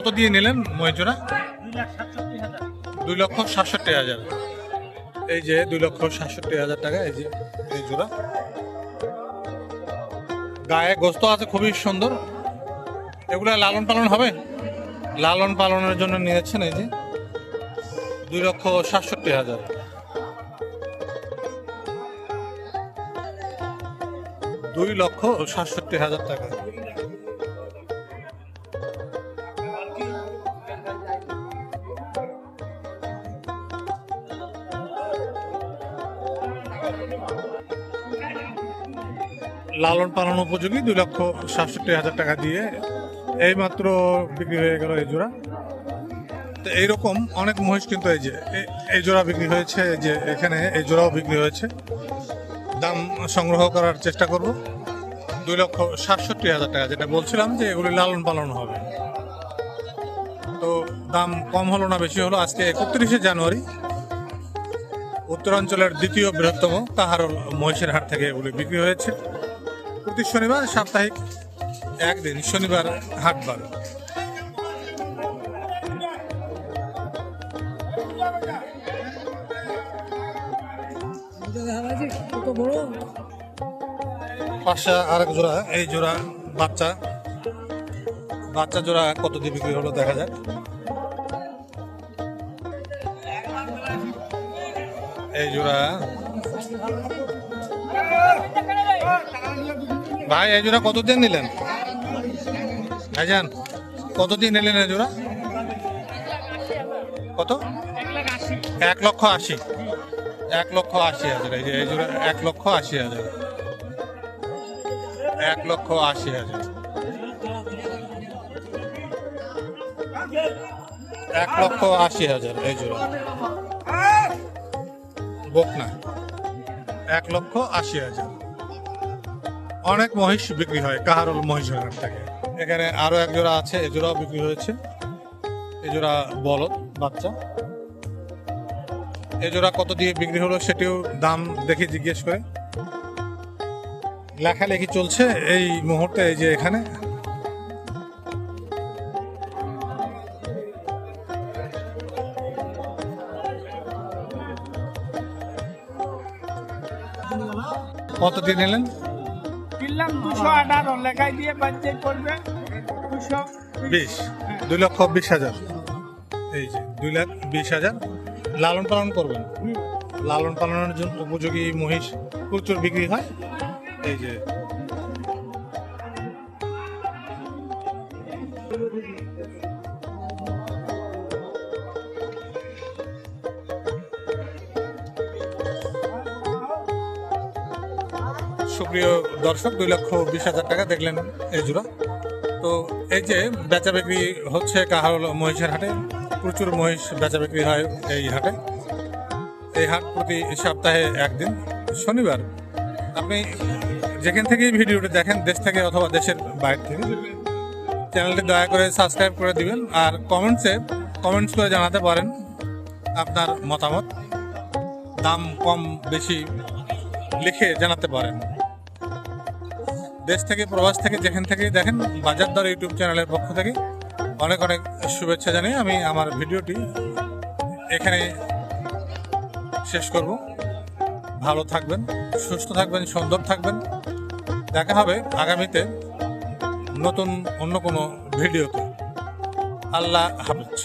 কত দিয়ে নিলেন দুই লক্ষ সাতষট্টি হাজার। এই যে দুই লক্ষ সাতষট্টি হাজার টাকা, এই যে গায়ে গোস্ত আছে, খুবই সুন্দর। এগুলো লালন পালন হবে? লালন পালনের জন্য নিয়েছেন এই যে দুই লক্ষ সাতষট্টি হাজার। দুই লক্ষ সাতষট্টি হাজার টাকা। লালন পালন উপযোগী দুই লক্ষ সাতষট্টি হাজার টাকা দিয়ে এইমাত্র বিক্রি হয়ে গেল এই জোড়া। তো এইরকম অনেক মহিষ কিন্তু এই যে এই জোড়া বিক্রি হয়েছে, এই যে এখানে এই জোড়াও বিক্রি হয়েছে। দাম সংগ্রহ করার চেষ্টা করব। দুই লক্ষ সাতষট্টি হাজার টাকা যেটা বলছিলাম যে এগুলি লালন পালন হবে। তো দাম কম হলো না, বেশি হলো। আজকে একত্রিশে জানুয়ারি। উত্তরাঞ্চলের দ্বিতীয় বৃহত্তম কাহারল মহিষের হাট থেকে এগুলি বিক্রি হয়েছে। প্রতি শনিবার সাপ্তাহিক একদিন শনিবার হাটবার পাশে আরেক জোড়া, এই জোড়া বাচ্চা। বাচ্চা জোড়া কত দিয়ে বিক্রি হলো দেখা যাক। ভাই, এই জোড়া কত দিয়ে নিলেন? ভাইজান কত দিয়ে নিলেন এই কত? এক লক্ষ আশি। এক লক্ষ আশি হাজার। এই যে, এই এক লক্ষ আশি হাজার। এক লক্ষ আশি হাজার। এক লক্ষ আশি হাজার এই জোড়া। বকনা এক লক্ষ আশি হাজার। অনেক মহিষ বিক্রি হয়, কাহারল মহিষের হাট থেকে এখানে আরও এক জোড়া আছে, এ জোড়াও বিক্রি হয়েছে। এ জোড়া বলদ বাচ্চা। এ জোড়া কত দিয়ে বিক্রি হলো সেটিও দাম দেখে জিজ্ঞেস করে। লেখালেখি চলছে এই মুহূর্তে, এই যে এখানে। কত দিয়ে নিলেন কিনলাম দুশো আঠারো লেখাই দিয়ে বাচ্চা করবে দুশো বিশ। দুই লক্ষ বিশ হাজার। এই যে দুই লাখ বিশ হাজার। লালন পালন করবেন? লালন পালনের জন্য উপযোগী মহিষ প্রচুর বিক্রি হয়। এই যে। সুপ্রিয় দর্শক, দুই লক্ষ বিশ হাজার টাকা দেখলেন এই জোড়া। তো এই যে বেচা বিক্রি হচ্ছে কাহারল মহিষের হাটে, প্রচুর মহিষ বেচা বিক্রি হয় এই হাটে। এই হাট প্রতি সপ্তাহে একদিন, শনিবার। আপনি যেখান থেকেই ভিডিওটি দেখেন, দেশ থেকে অথবা দেশের বাইরে থেকে, চ্যানেলটি দয়া করে সাবস্ক্রাইব করে দিবেন আর কমেন্টসে, কমেন্টস করে জানাতে পারেন আপনার মতামত। দাম কম বেশি লিখে জানাতে পারেন। দেশ থেকে, প্রবাস থেকে, যেখান থেকেই দেখেন বাজার দর ইউটিউব চ্যানেলের পক্ষ থেকে অনেক অনেক শুভেচ্ছা জানিয়ে আমি আমার ভিডিওটি এখানে শেষ করব। ভালো থাকবেন, সুস্থ থাকবেন, সুন্দর থাকবেন। দেখা হবে আগামীতে নতুন, অন্য কোনো ভিডিওতে। আল্লাহ হাফিজ।